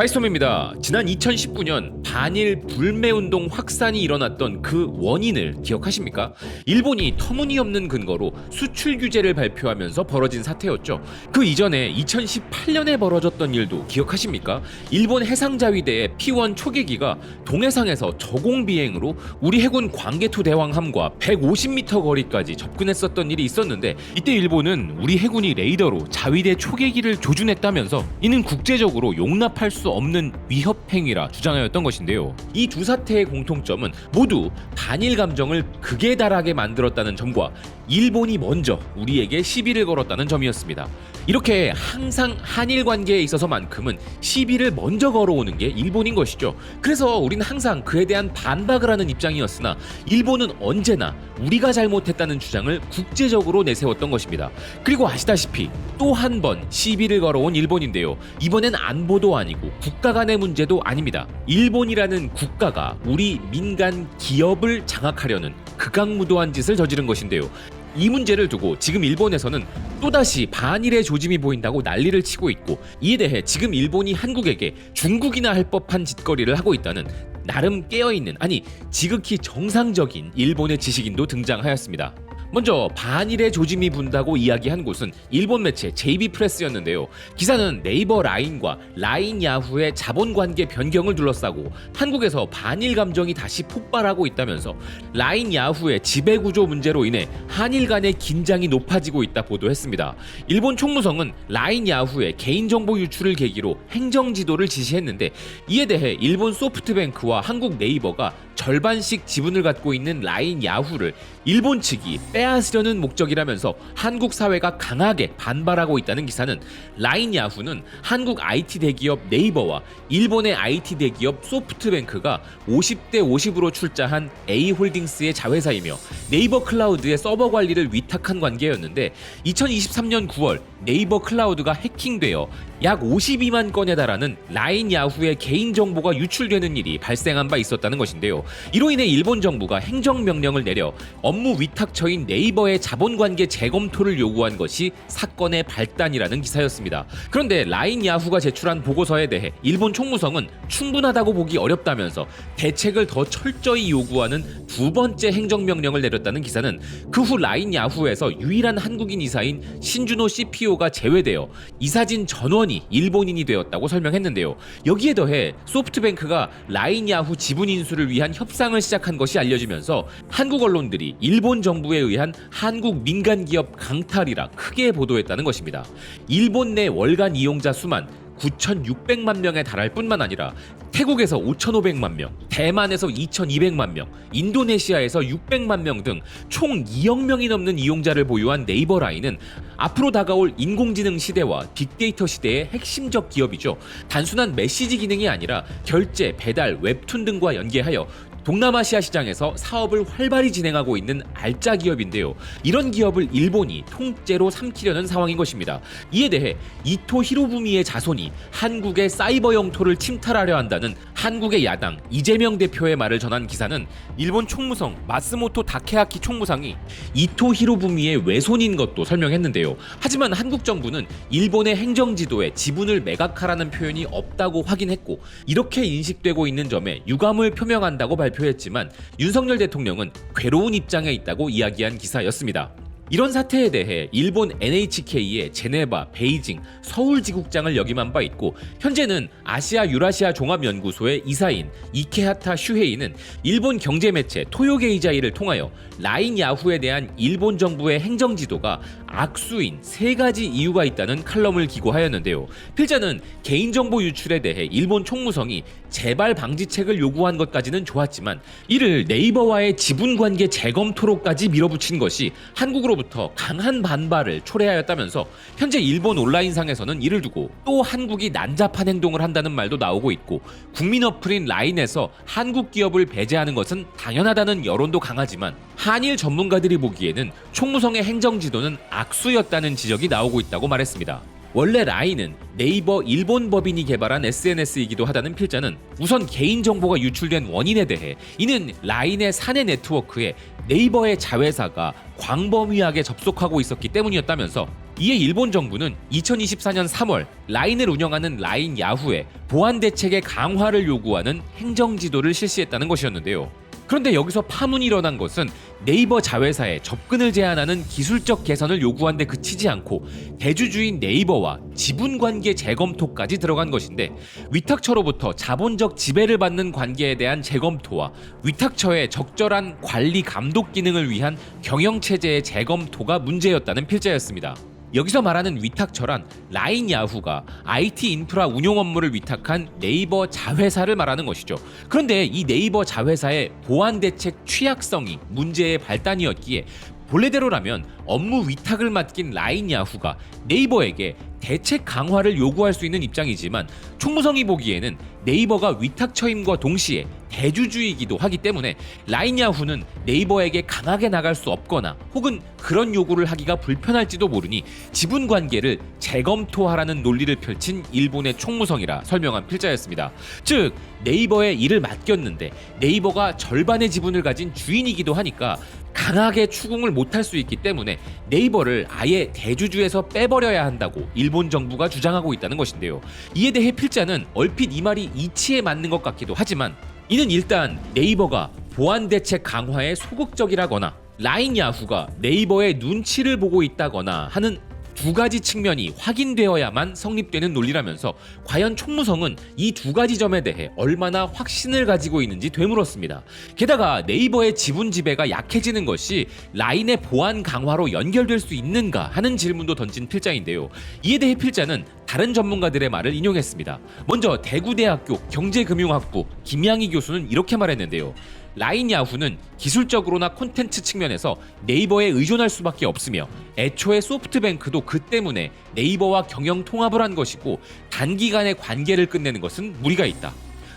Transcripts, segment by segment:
파이스톰입니다. 지난 2019년 반일 불매 운동 확산이 일어났던 그 원인을 기억하십니까? 일본이 터무니없는 근거로 수출 규제를 발표하면서 벌어진 사태였죠. 그 이전에 2018년에 벌어졌던 일도 기억하십니까? 일본 해상자위대의 P1 초계기가 동해상에서 저공 비행으로 우리 해군 광개토 대왕함과 150m 거리까지 접근했었던 일이 있었는데 이때 일본은 우리 해군이 레이더로 자위대 초계기를 조준했다면서 이는 국제적으로 용납할 수 없는 위협 행위라 주장하였던 것인데요. 이 두 사태의 공통점은 모두 반일 감정을 극에 달하게 만들었다는 점과 일본이 먼저 우리에게 시비를 걸었다는 점이었습니다. 이렇게 항상 한일 관계에 있어서만큼은 시비를 먼저 걸어오는 게 일본인 것이죠. 그래서 우리는 항상 그에 대한 반박을 하는 입장이었으나 일본은 언제나 우리가 잘못했다는 주장을 국제적으로 내세웠던 것입니다. 그리고 아시다시피 또 한 번 시비를 걸어온 일본인데요. 이번엔 안보도 아니고 국가 간의 문제도 아닙니다. 일본이라는 국가가 우리 민간 기업을 장악하려는 극악무도한 짓을 저지른 것인데요. 이 문제를 두고 지금 일본에서는 또다시 반일의 조짐이 보인다고 난리를 치고 있고 이에 대해 지금 일본이 한국에게 중국이나 할 법한 짓거리를 하고 있다는 나름 깨어있는 아니 지극히 정상적인 일본의 지식인도 등장하였습니다. 먼저 반일의 조짐이 분다고 이야기한 곳은 일본 매체 JB 프레스였는데요. 기사는 네이버 라인과 라인 야후의 자본 관계 변경을 둘러싸고 한국에서 반일 감정이 다시 폭발하고 있다면서 라인 야후의 지배 구조 문제로 인해 한일 간의 긴장이 높아지고 있다 보도했습니다. 일본 총무성은 라인 야후의 개인정보 유출을 계기로 행정 지도를 지시했는데 이에 대해 일본 소프트뱅크와 한국 네이버가 절반씩 지분을 갖고 있는 라인 야후를 일본 측이 빼 앗으려는 목적이라면서 한국 사회가 강하게 반발하고 있다는 기사는 라인 야후는 한국 IT 대기업 네이버와 일본의 IT 대기업 소프트뱅크가 50대 50으로 출자한 A홀딩스의 자회사이며 네이버 클라우드의 서버 관리를 위탁한 관계였는데 2023년 9월 네이버 클라우드가 해킹되어 약 52만 건에 달하는 라인 야후의 개인 정보가 유출되는 일이 발생한 바 있었다는 것인데요. 이로 인해 일본 정부가 행정 명령을 내려 업무 위탁처인 네이버의 자본관계 재검토를 요구한 것이 사건의 발단이라는 기사였습니다. 그런데 라인 야후가 제출한 보고서에 대해 일본 총무성은 충분하다고 보기 어렵다면서 대책을 더 철저히 요구하는 두 번째 행정 명령을 내렸다는 기사는 그 후 라인 야후에서 유일한 한국인 이사인 신준호 CPO 가 제외되어 이사진 전원이 일본인이 되었다고 설명했는데요. 여기에 더해 소프트뱅크가 라인 야후 지분 인수를 위한 협상을 시작한 것이 알려지면서 한국 언론들이 일본 정부에 의한 한국 민간 기업 강탈이라 크게 보도했다는 것입니다. 일본 내 월간 이용자 수만 9,600만 명에 달할 뿐만 아니라 태국에서 5,500만 명, 대만에서 2,200만 명, 인도네시아에서 600만 명 등 총 2억 명이 넘는 이용자를 보유한 네이버 라인은 앞으로 다가올 인공지능 시대와 빅데이터 시대의 핵심적 기업이죠. 단순한 메시지 기능이 아니라 결제, 배달, 웹툰 등과 연계하여 동남아시아 시장에서 사업을 활발히 진행하고 있는 알짜 기업인데요. 이런 기업을 일본이 통째로 삼키려는 상황인 것입니다. 이에 대해 이토 히로부미의 자손이 한국의 사이버 영토를 침탈하려 한다는 한국의 야당 이재명 대표의 말을 전한 기사는 일본 총무성 마스모토 다케아키 총무상이 이토 히로부미의 외손인 것도 설명했는데요. 하지만 한국 정부는 일본의 행정 지도에 지분을 매각하라는 표현이 없다고 확인했고 이렇게 인식되고 있는 점에 유감을 표명한다고 발표했지만 윤석열 대통령은 괴로운 입장에 있다고 이야기한 기사였습니다. 이런 사태에 대해 일본 NHK의 제네바, 베이징, 서울 지국장을 역임한 바 있고 현재는 아시아 유라시아 종합연구소의 이사인 이케하타 슈헤이는 일본 경제 매체 토요게이자이를 통하여 라인 야후에 대한 일본 정부의 행정 지도가 악수인 세 가지 이유가 있다는 칼럼을 기고하였는데요. 필자는 개인정보 유출에 대해 일본 총무성이 재발 방지책을 요구한 것까지는 좋았지만 이를 네이버와의 지분 관계 재검토로까지 밀어붙인 것이 한국으로부터 강한 반발을 초래하였다면서 현재 일본 온라인상에서는 이를 두고 또 한국이 난잡한 행동을 한다는 말도 나오고 있고 국민 어플인 라인에서 한국 기업을 배제하는 것은 당연하다는 여론도 강하지만 한일 전문가들이 보기에는 총무성의 행정 지도는 악수였다는 지적이 나오고 있다고 말했습니다. 원래 라인은 네이버 일본 법인이 개발한 SNS이기도 하다는 필자는 우선 개인정보가 유출된 원인에 대해 이는 라인의 사내 네트워크에 네이버의 자회사가 광범위하게 접속하고 있었기 때문이었다면서 이에 일본 정부는 2024년 3월 라인을 운영하는 라인 야후에 보안 대책의 강화를 요구하는 행정 지도를 실시했다는 것이었는데요. 그런데 여기서 파문이 일어난 것은 네이버 자회사에 접근을 제한하는 기술적 개선을 요구한 데 그치지 않고 대주주인 네이버와 지분 관계 재검토까지 들어간 것인데 위탁처로부터 자본적 지배를 받는 관계에 대한 재검토와 위탁처의 적절한 관리 감독 기능을 위한 경영 체제의 재검토가 문제였다는 필자였습니다. 여기서 말하는 위탁처란 라인 야후가 IT 인프라 운용 업무를 위탁한 네이버 자회사를 말하는 것이죠. 그런데 이 네이버 자회사의 보안 대책 취약성이 문제의 발단이었기에 본래대로라면 업무 위탁을 맡긴 라인 야후가 네이버에게 대책 강화를 요구할 수 있는 입장이지만 총무성이 보기에는 네이버가 위탁 처임과 동시에 대주주이기도 하기 때문에 라인 야후는 네이버에게 강하게 나갈 수 없거나 혹은 그런 요구를 하기가 불편할지도 모르니 지분 관계를 재검토하라는 논리를 펼친 일본의 총무성이라 설명한 필자였습니다. 즉 네이버에 일을 맡겼는데 네이버가 절반의 지분을 가진 주인이기도 하니까 강하게 추궁을 못할 수 있기 때문에 네이버를 아예 대주주에서 빼버려야 한다고 일본 정부가 주장하고 있다는 것인데요. 이에 대해 필자는 얼핏 이 말이 이치에 맞는 것 같기도 하지만 이는 일단 네이버가 보안 대책 강화에 소극적이라거나 라인 야후가 네이버의 눈치를 보고 있다거나 하는 두 가지 측면이 확인되어야만 성립되는 논리라면서 과연 총무성은 이 두 가지 점에 대해 얼마나 확신을 가지고 있는지 되물었습니다. 게다가 네이버의 지분 지배가 약해지는 것이 라인의 보안 강화로 연결될 수 있는가 하는 질문도 던진 필자인데요. 이에 대해 필자는 다른 전문가들의 말을 인용했습니다. 먼저 대구대학교 경제금융학부 김양희 교수는 이렇게 말했는데요. 라인 야후는 기술적으로나 콘텐츠 측면에서 네이버에 의존할 수밖에 없으며 애초에 소프트뱅크도 그 때문에 네이버와 경영 통합을 한 것이고 단기간에 관계를 끝내는 것은 무리가 있다.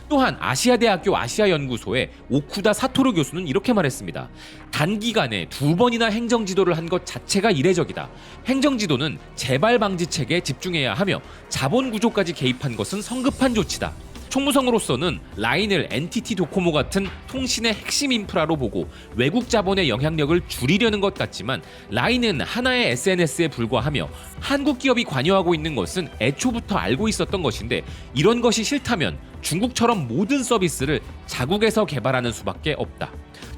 또한 아시아대학교 아시아연구소의 오쿠다 사토루 교수는 이렇게 말했습니다. 단기간에 두 번이나 행정지도를 한 것 자체가 이례적이다. 행정지도는 재발 방지책에 집중해야 하며 자본 구조까지 개입한 것은 성급한 조치다. 총무성으로서는 라인을 NTT 도코모 같은 통신의 핵심 인프라로 보고 외국 자본의 영향력을 줄이려는 것 같지만 라인은 하나의 SNS에 불과하며 한국 기업이 관여하고 있는 것은 애초부터 알고 있었던 것인데 이런 것이 싫다면 중국처럼 모든 서비스를 자국에서 개발하는 수밖에 없다.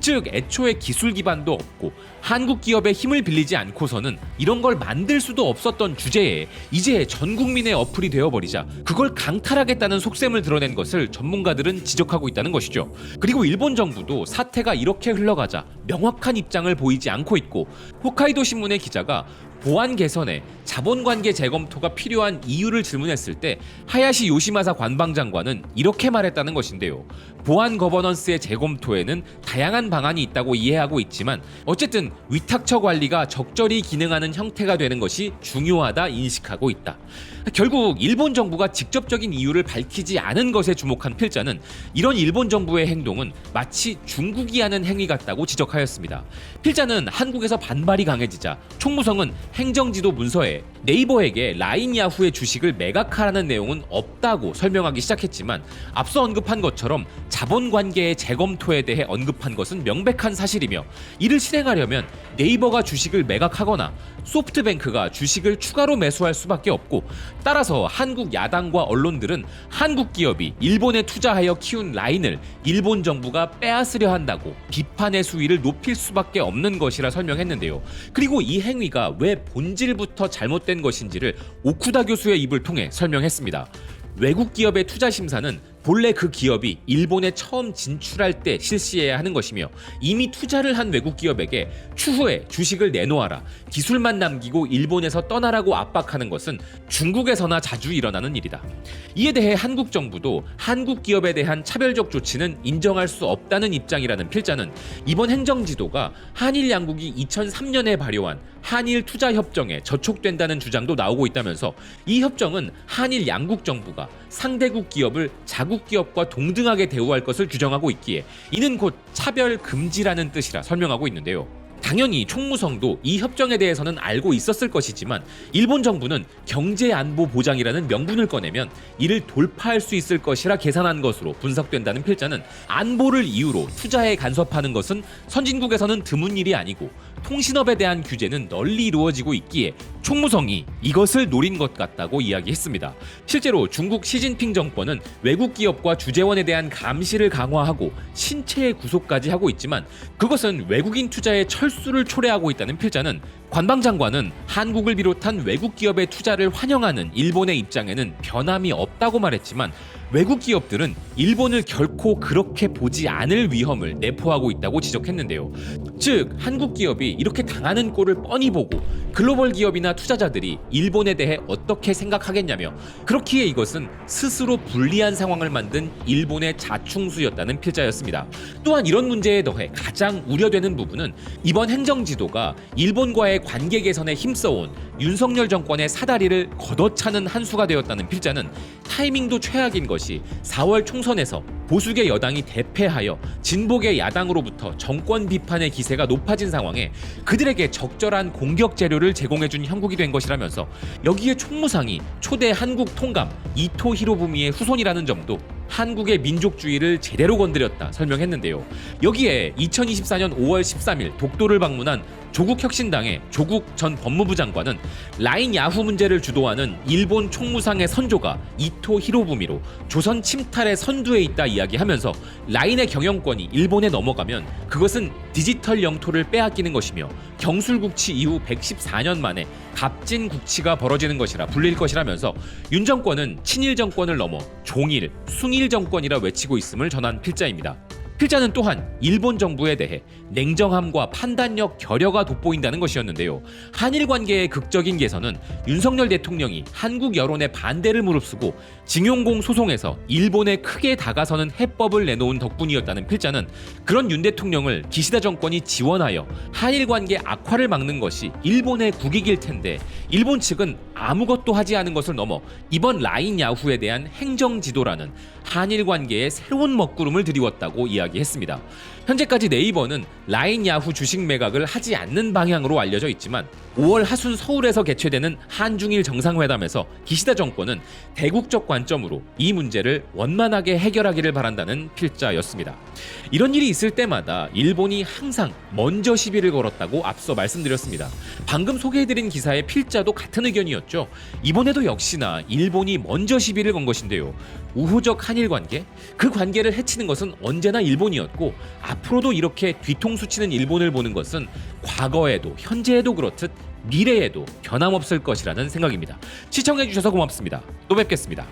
즉 애초에 기술 기반도 없고 한국 기업의 힘을 빌리지 않고서는 이런 걸 만들 수도 없었던 주제에 이제 전 국민의 어플이 되어버리자 그걸 강탈하겠다는 속셈을 드러낸 것을 전문가들은 지적하고 있다는 것이죠. 그리고 일본 정부도 사태가 이렇게 흘러가자 명확한 입장을 보이지 않고 있고 홋카이도 신문의 기자가 보안 개선에 자본관계 재검토가 필요한 이유를 질문했을 때 하야시 요시마사 관방장관은 이렇게 말했다는 것인데요. 보안 거버넌스의 재검토에는 다양한 방안이 있다고 이해하고 있지만 어쨌든 위탁처 관리가 적절히 기능하는 형태가 되는 것이 중요하다 인식하고 있다. 결국 일본 정부가 직접적인 이유를 밝히지 않은 것에 주목한 필자는 이런 일본 정부의 행동은 마치 중국이 하는 행위 같다고 지적하였습니다. 필자는 한국에서 반발이 강해지자 총무성은 행정지도 문서에 네이버에게 라인 야후의 주식을 매각하라는 내용은 없다고 설명하기 시작했지만 앞서 언급한 것처럼 자본 관계의 재검토에 대해 언급한 것은 명백한 사실이며 이를 실행하려면 네이버가 주식을 매각하거나 소프트뱅크가 주식을 추가로 매수할 수밖에 없고 따라서 한국 야당과 언론들은 한국 기업이 일본에 투자하여 키운 라인을 일본 정부가 빼앗으려 한다고 비판의 수위를 높일 수밖에 없는 것이라 설명했는데요. 그리고 이 행위가 왜 본질부터 잘못된 것인지를 오쿠다 교수의 입을 통해 설명했습니다. 외국 기업의 투자 심사는 본래 그 기업이 일본에 처음 진출할 때 실시해야 하는 것이며 이미 투자를 한 외국 기업에게 추후에 주식을 내놓아라 기술만 남기고 일본에서 떠나라고 압박하는 것은 중국에서나 자주 일어나는 일이다. 이에 대해 한국 정부도 한국 기업에 대한 차별적 조치는 인정할 수 없다는 입장이라는 필자는 이번 행정지도가 한일 양국이 2003년에 발효한 한일 투자 협정에 저촉된다는 주장도 나오고 있다면서 이 협정은 한일 양국 정부가 상대국 기업을 자국 기업과 동등하게 대우할 것을 규정하고 있기에 이는 곧 차별 금지라는 뜻이라 설명하고 있는데요. 당연히 총무성도 이 협정에 대해서는 알고 있었을 것이지만 일본 정부는 경제 안보 보장이라는 명분을 꺼내면 이를 돌파할 수 있을 것이라 계산한 것으로 분석된다는 필자는 안보를 이유로 투자에 간섭하는 것은 선진국에서는 드문 일이 아니고 통신업에 대한 규제는 널리 이루어지고 있기에 총무성이 이것을 노린 것 같다고 이야기했습니다. 실제로 중국 시진핑 정권은 외국 기업과 주재원에 대한 감시를 강화하고 신체의 구속까지 하고 있지만 그것은 외국인 투자의 철수를 초래하고 있다는 필자는 관방장관은 한국을 비롯한 외국 기업의 투자를 환영하는 일본의 입장에는 변함이 없다고 말했지만 외국 기업들은 일본을 결코 그렇게 보지 않을 위험을 내포하고 있다고 지적했는데요. 즉 한국 기업이 이렇게 당하는 꼴을 뻔히 보고 글로벌 기업이나 투자자들이 일본에 대해 어떻게 생각하겠냐며 그렇기에 이것은 스스로 불리한 상황을 만든 일본의 자충수였다는 필자였습니다. 또한 이런 문제에 더해 가장 우려되는 부분은 이번 행정지도가 일본과의 관계 개선에 힘써온 윤석열 정권의 사다리를 걷어차는 한 수가 되었다는 필자는 타이밍도 최악인 것이 4월 총선에서 보수계 여당이 대패하여 진보계 야당으로부터 정권 비판의 기세가 높아진 상황에 그들에게 적절한 공격 재료를 제공해준 형국이 된 것이라면서 여기에 총무상이 초대 한국 통감 이토 히로부미의 후손이라는 점도 한국의 민족주의를 제대로 건드렸다 설명했는데요. 여기에 2024년 5월 13일 독도를 방문한 조국 혁신당의 조국 전 법무부 장관은 라인 야후 문제를 주도하는 일본 총무상의 선조가 이토 히로부미로 조선 침탈의 선두에 있다 이야기하면서 라인의 경영권이 일본에 넘어가면 그것은 디지털 영토를 빼앗기는 것이며 경술국치 이후 114년 만에 값진 국치가 벌어지는 것이라 불릴 것이라면서 윤 정권은 친일 정권을 넘어 종일, 숭일 정권이라 외치고 있음을 전한 필자입니다. 필자는 또한 일본 정부에 대해 냉정함과 판단력 결여가 돋보인다는 것이었는데요. 한일 관계의 극적인 개선은 윤석열 대통령이 한국 여론의 반대를 무릅쓰고 징용공 소송에서 일본에 크게 다가서는 해법을 내놓은 덕분이었다는 필자는 그런 윤 대통령을 기시다 정권이 지원하여 한일 관계 악화를 막는 것이 일본의 국익일 텐데 일본 측은 아무것도 하지 않은 것을 넘어 이번 라인 야후에 대한 행정 지도라는 한일 관계의 새로운 먹구름을 들이웠다고 이야기했습니다. 현재까지 네이버는 라인 야후 주식 매각을 하지 않는 방향으로 알려져 있지만 5월 하순 서울에서 개최되는 한중일 정상회담에서 기시다 정권은 대국적 관점으로 이 문제를 원만하게 해결하기를 바란다는 필자였습니다. 이런 일이 있을 때마다 일본이 항상 먼저 시비를 걸었다고 앞서 말씀드렸습니다. 방금 소개해드린 기사의 필자도 같은 의견이었죠. 이번에도 역시나 일본이 먼저 시비를 건 것인데요. 우호적 한일 관계? 그 관계를 해치는 것은 언제나 일본이었고 앞으로도 이렇게 뒤통수 치는 일본을 보는 것은 과거에도 현재에도 그렇듯 미래에도 변함없을 것이라는 생각입니다. 시청해주셔서 고맙습니다. 또 뵙겠습니다.